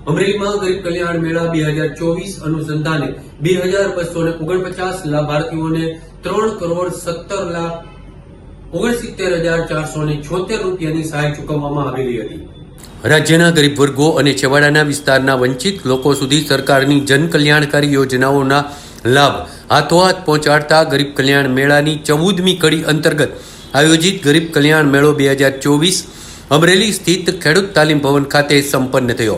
અમરેલીમાં ગરીબ કલ્યાણ મેળા બે હજાર ચોવીસ અનુસંધાને બે હજાર બસો ને ઓગણપચાસ લાભાર્થીઓને ત્રણ કરોડ સત્તર લાખ ઓગણસિત્તેર હજાર ચારસો ને છોતેર રૂપિયાની સહાય ચૂકવવામાં આવેલી હતી. રાજ્યના ગરીબ વર્ગો અને છેવાડાના વિસ્તારના વંચિત લોકો સુધી સરકારની જન કલ્યાણકારી યોજનાઓના લાભ હાથોહાથ પહોંચાડતા ગરીબ કલ્યાણ મેળાની ચૌદમી કડી અંતર્ગત આયોજિત ગરીબ કલ્યાણ મેળો બે હજાર ચોવીસ અમરેલી સ્થિત ખેડૂત તાલીમ ભવન ખાતે સંપન્ન થયો.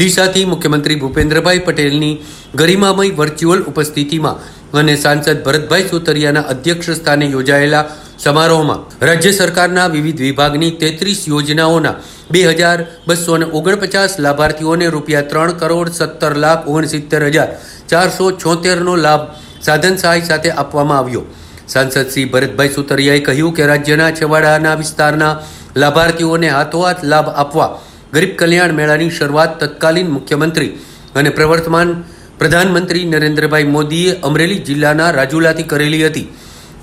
દિશાથી મુખ્યમંત્રી ભૂપેન્દ્રભાઈ પટેલની ગરિમામય વર્ચ્યુઅલ ઉપસ્થિતિમાં અને સાંસદ ભરતભાઈ સુતરિયાના અધ્યક્ષ સ્થાને યોજાયેલા સમારોહમાં રાજ્ય સરકારના વિવિધ વિભાગની તેત્રીસ યોજનાઓના બે હજાર બસો અને ઓગણપચાસ લાભાર્થીઓને રૂપિયા ત્રણ કરોડ સત્તર લાખ ઓગણસિત્તેર હજાર ચારસો છોતેરનો લાભ સાધન સહાય સાથે આપવામાં આવ્યો. સાંસદ શ્રી ભરતભાઈ સુતરિયાએ કહ્યું કે રાજ્યના છેવાડાના વિસ્તારના લાભાર્થીઓને હાથોહાથ લાભ આપવા ગરીબ કલ્યાણ મેળાની શરૂઆત તત્કાલીન મુખ્યમંત્રી અને પ્રવર્તમાન પ્રધાનમંત્રી નરેન્દ્રભાઈ મોદીએ અમરેલી જિલ્લાના રાજુલાથી કરેલી હતી.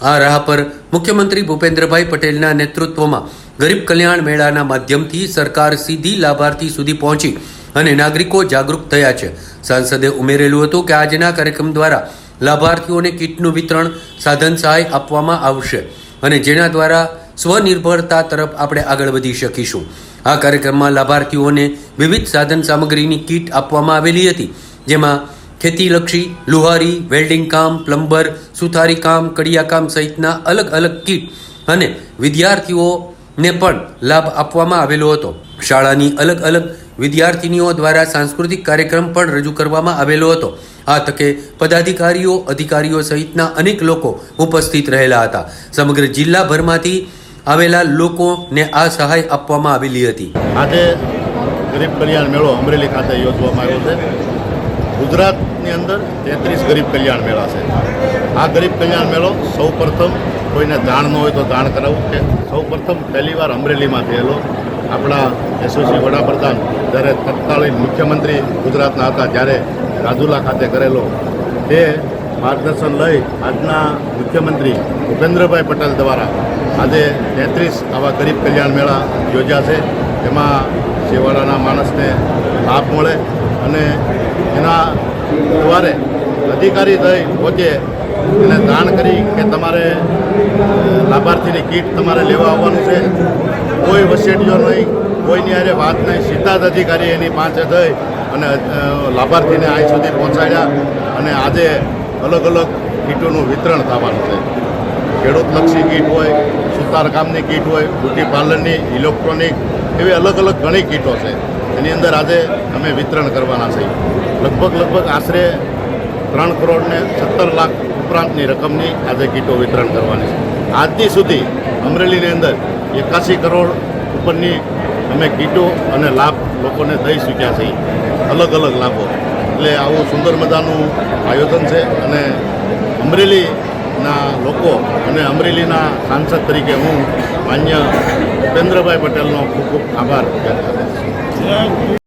આ રાહ પર મુખ્યમંત્રી ભૂપેન્દ્રભાઈ પટેલના નેતૃત્વમાં ગરીબ કલ્યાણ મેળાના માધ્યમથી સરકાર સીધી લાભાર્થી સુધી પહોંચી અને નાગરિકો જાગૃત થયા છે. સાંસદે ઉમેરેલું હતું કે આજના કાર્યક્રમ દ્વારા લાભાર્થીઓને કીટનું વિતરણ, સાધન સહાય આપવામાં આવશે અને જેના દ્વારા સ્વનિર્ભરતા તરફ આપણે આગળ વધી શકીશું. આ કાર્યક્રમમાં લાભાર્થીઓને વિવિધ સાધન સામગ્રીની કીટ આપવામાં આવેલી હતી, જેમાં ખેતીલક્ષી, લુહારી, વેલ્ડિંગ કામ, પ્લમ્બર, સુથારી કામ, કડિયા કામ સહિતના અલગ અલગ કીટ અને વિદ્યાર્થીઓને પણ લાભ આપવામાં આવેલો હતો. શાળાની અલગ અલગ વિદ્યાર્થીનીઓ દ્વારા સાંસ્કૃતિક કાર્યક્રમ પણ રજૂ કરવામાં આવેલો હતો. આ તકે પદાધિકારીઓ, અધિકારીઓ સહિતના અનેક લોકો ઉપસ્થિત રહેલા હતા. સમગ્ર જિલ્લાભરમાંથી આવેલા લોકોને આ સહાય આપવામાં આવેલી હતી. આજે ગરીબ કલ્યાણ મેળો અમરેલી ખાતે યોજવામાં આવ્યો છે. ગુજરાતની અંદર તેત્રીસ ગરીબ કલ્યાણ મેળા છે. આ ગરીબ કલ્યાણ મેળો સૌ પ્રથમ કોઈને જાણ ન હોય તો જાણ કરાવવું કે સૌ પ્રથમ પહેલીવાર અમરેલીમાં થયેલો આપણા યશસ્વી વડાપ્રધાન જ્યારે તત્કાલીન મુખ્યમંત્રી ગુજરાતના હતા ત્યારે રાજુલા ખાતે કરેલો તે માર્ગદર્શન લઈ આજના મુખ્યમંત્રી ભૂપેન્દ્રભાઈ પટેલ દ્વારા આજે તેત્રીસ આવા ગરીબ કલ્યાણ મેળા યોજ્યા છે એમાં છેવાડાના માણસને લાભ મળે અને એના દ્વારે અધિકારી થઈ પોતે એને દાન કરી કે તમારે લાભાર્થીની કીટ તમારે લેવા આવવાનું છે. કોઈ વસેટીઓ નહીં, કોઈની અરે વાત નહીં. સીધા જ અધિકારી એની પાસે થઈ અને લાભાર્થીને અહીં સુધી પહોંચાડ્યા અને આજે અલગ અલગ કીટોનું વિતરણ થવાનું છે. ખેડૂતલક્ષી કીટ હોય સુતાર કીટ હોય બ્યુટી પાર્લરની, ઇલેક્ટ્રોનિક એવી અલગ અલગ ઘણી કીટો છે. એની અંદર આજે અમે વિતરણ કરવાના છીએ. લગભગ લગભગ આશરે ત્રણ કરોડ ને સત્તર લાખ ઉપરાંતની રકમની આજે કીટો વિતરણ કરવાની છે. આજની સુધી અમરેલીની અંદર એકાસી કરોડ ઉપરની અમે કીટો અને લાભ લોકોને દઈ ચૂક્યા છીએ. અલગ અલગ લાભો. એટલે આવું સુંદર મજાનું આયોજન છે અને અમરેલીના લોકો અને અમરેલીના સાંસદ તરીકે હું માન્ય ભૂપેન્દ્રભાઈ પટેલનો ખૂબ ખૂબ આભાર વ્યક્ત કરું છું.